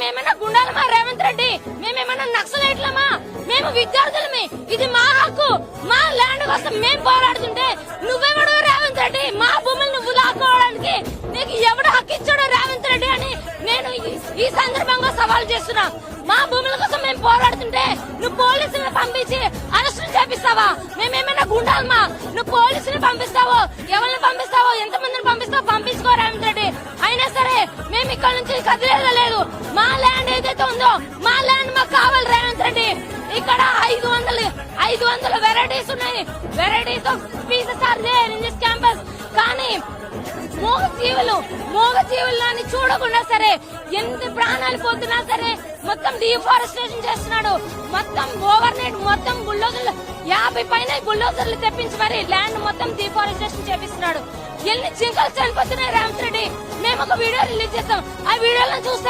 మేమేమైనా గుండాలమా రేవంత్ రెడ్డి? మేమేమైనా నక్సలైట్లమా? మేము విద్యార్థులమే. ఇది మా హక్కు. మా ల్యాండ్ కోసం మేము పోరాడుతుంటే నువ్వెవడు రేవంత్ రెడ్డి? మా భూములు నువ్వు లాక్కోవడానికి నీకు ఎవడు హక్కు ఇచ్చాడు రేవంత్ రెడ్డి అని నేను ఈ- సందర్భంగా సవాల్ చేస్తున్నా. మా భూముల కోసం మేము పోరాడుతుంటే నువ్వు పోలీసులను పంపించి అరెస్టులు చేపిస్తావా? మేమేమైనా గుండాలమా? నువ్వు పోలీసులు పంపిస్తావో? ఎవరిని పంపి ఇక్కడ నుంచి కదిలేదు లేదు మా ల్యాండ్ ఏదైతే ఉందో మా ల్యాండ్ మాకు కావాలి రేవంత్ రెడ్డి. ఇక్కడ ఐదు వందలు ఐదు వందల వెరైటీస్ ఉన్నాయి. Varieties of pieces are there in this campus కానీ మూగ జీవులు మూగ జీవులని చూడకుండా సరే ఎంత ప్రాణాలు పోతున్నా సరే మొత్తం డిఫారెస్టేషన్ చేస్తున్నాడు. మొత్తం ఓవర్ నైట్ మొత్తం బుల్డోజర్లు యాభై పైన బుల్డోజర్లు తెప్పించి మరి ల్యాండ్ మొత్తం డిఫారెస్టేషన్ చేపిస్తున్నాడు. ఎన్ని జింకలు చనిపోతున్నాయి రేవంత్ మేము ఒక వీడియో రిలీజ్ చేస్తాం ఆ వీడియోలను చూస్తే